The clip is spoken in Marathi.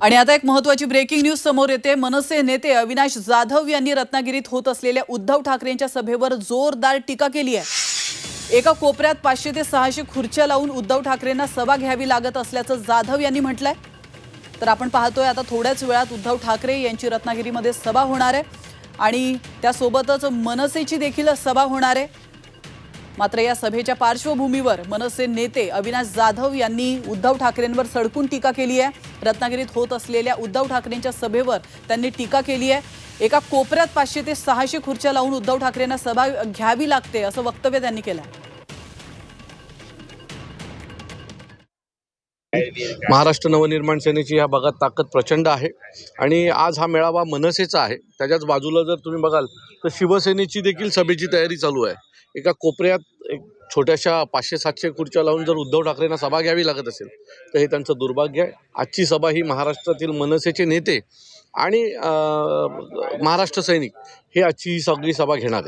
आणि आता एक महत्वाची ब्रेकिंग न्यूज समोर येते. मनसे नेते अविनाश जाधव यांनी रत्नागिरीत होत असलेल्या उद्धव ठाकरेंच्या सभेवर जोरदार टीका केली आहे. एका कोपऱ्यात पाचशे ते सहाशे खुर्च्या लावून उद्धव ठाकरेंना सभा घ्यावी लागत असल्याचं जाधव यांनी म्हटलंय. तर आपण पाहतोय आता थोड्याच वेळात उद्धव ठाकरे यांची रत्नागिरीमध्ये सभा होणार आहे. आणि त्यासोबतच मनसेची देखील सभा होणार आहे. मात्र या सभेच्या पार्श्वभूमीवर मनसे नेते अविनाश जाधव यांनी उद्धव ठाकरेंवर सडकून टीका केली आहे. रत्नागिरीत होत असलेल्या उद्धव ठाकरेंच्या सभेवर त्यांनी टीका केली आहे. एका कोपऱ्यात पाचशे ते सहाशे खुर्च्या लावून उद्धव ठाकरेंना सभा घ्यावी लागते असं वक्तव्य त्यांनी केलं महाराष्ट्र नवनिर्माण सेनेची ह्या भागात ताकद प्रचंड आहे. आणि आज हा मेळावा मनसेचा आहे. त्याच्याच बाजूला जर तुम्ही बघाल तर शिवसेनेची देखील सभेची तयारी चालू आहे. एका कोपऱ्यात एक छोट्याशा पाचशे सातशे खुर्च्या लावून जर उद्धव ठाकरेंना सभा घ्यावी लागत असेल तर हे त्यांचं दुर्भाग्य आहे. आजची सभा ही महाराष्ट्रातील मनसेचे नेते आणि महाराष्ट्र सैनिक हे आजची ही सगळी सभा घेणार आहेत.